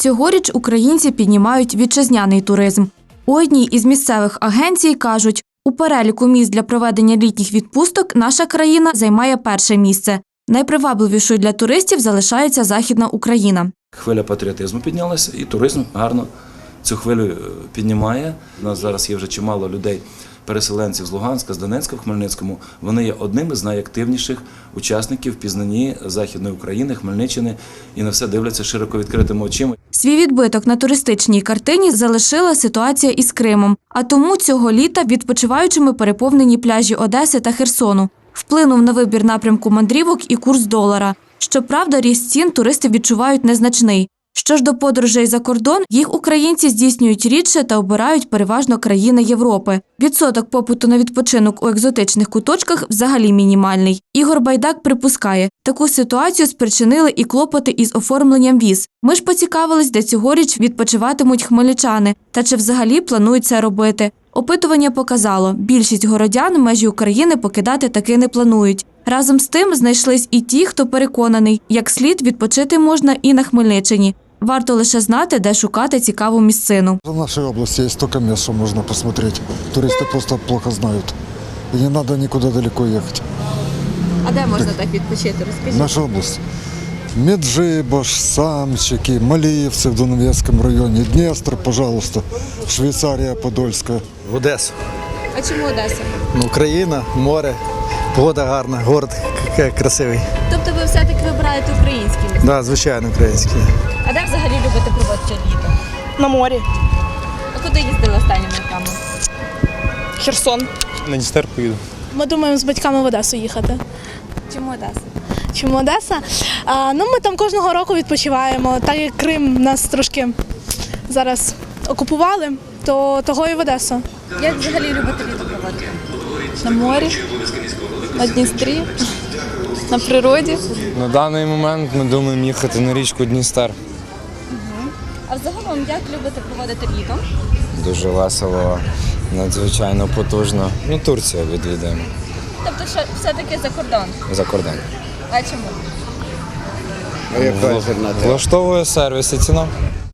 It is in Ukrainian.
Цьогоріч українці піднімають вітчизняний туризм. У одній із місцевих агенцій кажуть, у переліку місць для проведення літніх відпусток наша країна займає перше місце. Найпривабливішою для туристів залишається Західна Україна. Хвиля патріотизму піднялася, і туризм гарно цю хвилю е, піднімає. У нас зараз є вже чимало людей, переселенців з Луганська, з Донецька в Хмельницькому. Вони є одними з найактивніших учасників в пізнанні Західної України, Хмельниччини і на все дивляться широко відкритими очима. Свій відбиток на туристичній картині залишила ситуація із Кримом, а тому цього літа відпочиваючими переповнені пляжі Одеси та Херсону. Вплинув на вибір напрямку мандрівок і курс долара. Щоправда, ріст цін туристи відчувають незначний. Що ж до подорожей за кордон, їх українці здійснюють рідше та обирають переважно країни Європи. Відсоток попиту на відпочинок у екзотичних куточках взагалі мінімальний. Ігор Байдак припускає, таку ситуацію спричинили і клопоти із оформленням віз. Ми ж поцікавились, де цьогоріч відпочиватимуть хмельничани та чи взагалі планують це робити. Опитування показало, більшість городян межі України покидати таки не планують. Разом з тим знайшлись і ті, хто переконаний, як слід відпочити можна і на Хмельниччині. Варто лише знати, де шукати цікаву місцину. В нашей области есть столько мест, что можно посмотреть. Туристы просто плохо знают. И не надо никуда далеко ехать. А де можна так відпочити? Розкажіть. Наша область. Меджибаш, Самчики, Малиевцы в Дунаевском районе, Днестр, пожалуйста, Швейцария, Подольская. В Одесу. А чому Одеса? Ну, Україна, море, погода гарна, город красивий. Тобто ви все-таки вибираєте українські місця? Да, звичайно, український. А де взагалі любите проводити літо? На морі. А куди їздили останніми роками? Херсон. На Дністер поїду. Ми думаємо з батьками в Одесу їхати. Чому Одеса? Чому Одеса? А, ну, ми там кожного року відпочиваємо. Так як Крим нас трошки зараз окупували, то того і в Одесу. Як взагалі любите літо проводити? На морі, на Дністрі, на природі. На даний момент ми думаємо їхати на річку Дністер. А взагалом як любите проводити літо? Дуже весело, надзвичайно потужно. Ну, Турція відвідаємо Тобто, що все-таки за кордон. за кордон. А чому? Влаштовує сервіс і ціна.